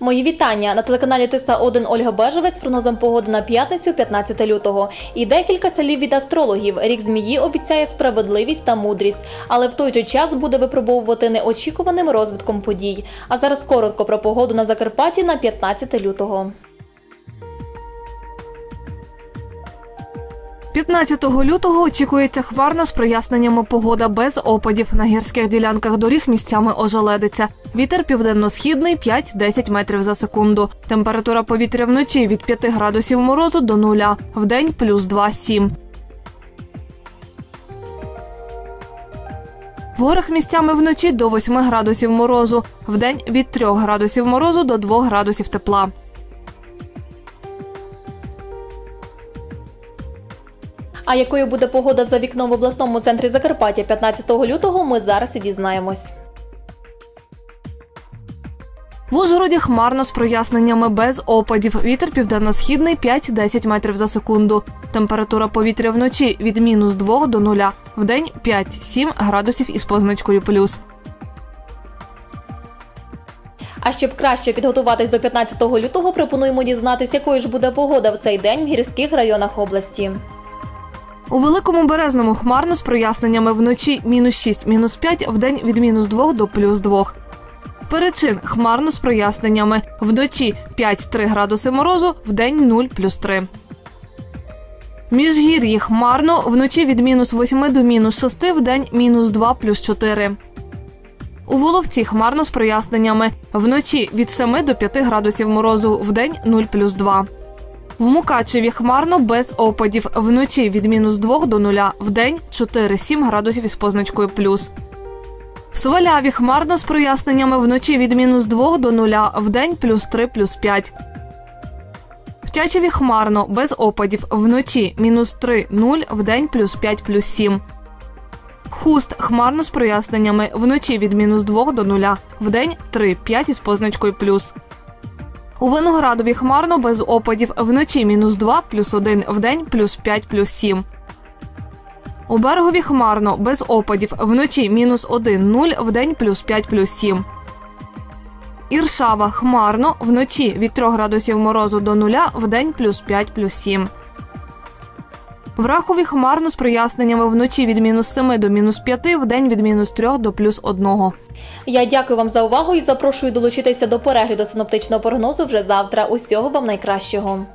Мої вітання на телеканалі Тиса 1 Ольга Бежевець прогнозом погоди на п'ятницю, 15 лютого. І декілька слів від астрологів. Рік змії обіцяє справедливість та мудрість, але в той же час буде випробовувати неочікуваним розвитком подій. А зараз коротко про погоду на Закарпатті на 15 лютого. 15 лютого очікується хмарна з проясненнями погода без опадів. На гірських ділянках доріг місцями ожеледиться. Вітер південно-східний 5-10 метрів за секунду. Температура повітря вночі від 5 градусів морозу до нуля. Вдень плюс 2-7. В горах місцями вночі до 8 градусів морозу. Вдень від 3 градусів морозу до 2 градусів тепла. А якою буде погода за вікном в обласному центрі Закарпаття 15 лютого, ми зараз і дізнаємось. В Ужгороді хмарно з проясненнями без опадів. Вітер південно-східний 5-10 метрів за секунду. Температура повітря вночі від мінус 2 до 0. Вдень 5-7 градусів із позначкою плюс. А щоб краще підготуватись до 15 лютого, пропонуємо дізнатися, якою ж буде погода в цей день в гірських районах області. У великому березному хмарно з проясненнями вночі мінус 6, мінус 5, вдень від мінус 2 до плюс 2. Перечин хмарно з проясненнями. Вночі 5-3 градуси морозу, вдень 0 плюс 3. Міжгір'ї хмарно, вночі від мінус 8 до мінус 6, вдень мінус 2 плюс 4. У Воловці хмарно з проясненнями. Вночі від 7 до 5 градусів морозу, вдень 0 плюс 2. В Мукачеві хмарно без опадів. Вночі від мінус 2 до 0, вдень 4-7 градусів із позначкою плюс. В Сваляві хмарно з проясненнями вночі від мінус 2 до 0, вдень плюс 3 плюс 5. В Тячеві хмарно без опадів. Вночі мінус 3 0, вдень плюс 5 плюс 7. Хуст хмарно з проясненнями вночі від мінус 2 до 0, вдень 3 5 із позначкою плюс. У Виноградові хмарно без опадів. Вночі мінус 2 плюс 1, вдень плюс 5 плюс 7. У Берегові хмарно без опадів. Вночі мінус 1 0, вдень плюс 5 плюс 7. Іршава хмарно. Вночі від 3 градусів морозу до 0, вдень плюс 5 плюс 7. В Рахові хмарно з проясненнями вночі від мінус 7 до мінус 5, вдень від мінус 3 до плюс 1. Я дякую вам за увагу і запрошую долучитися до перегляду синоптичного прогнозу вже завтра. Усього вам найкращого.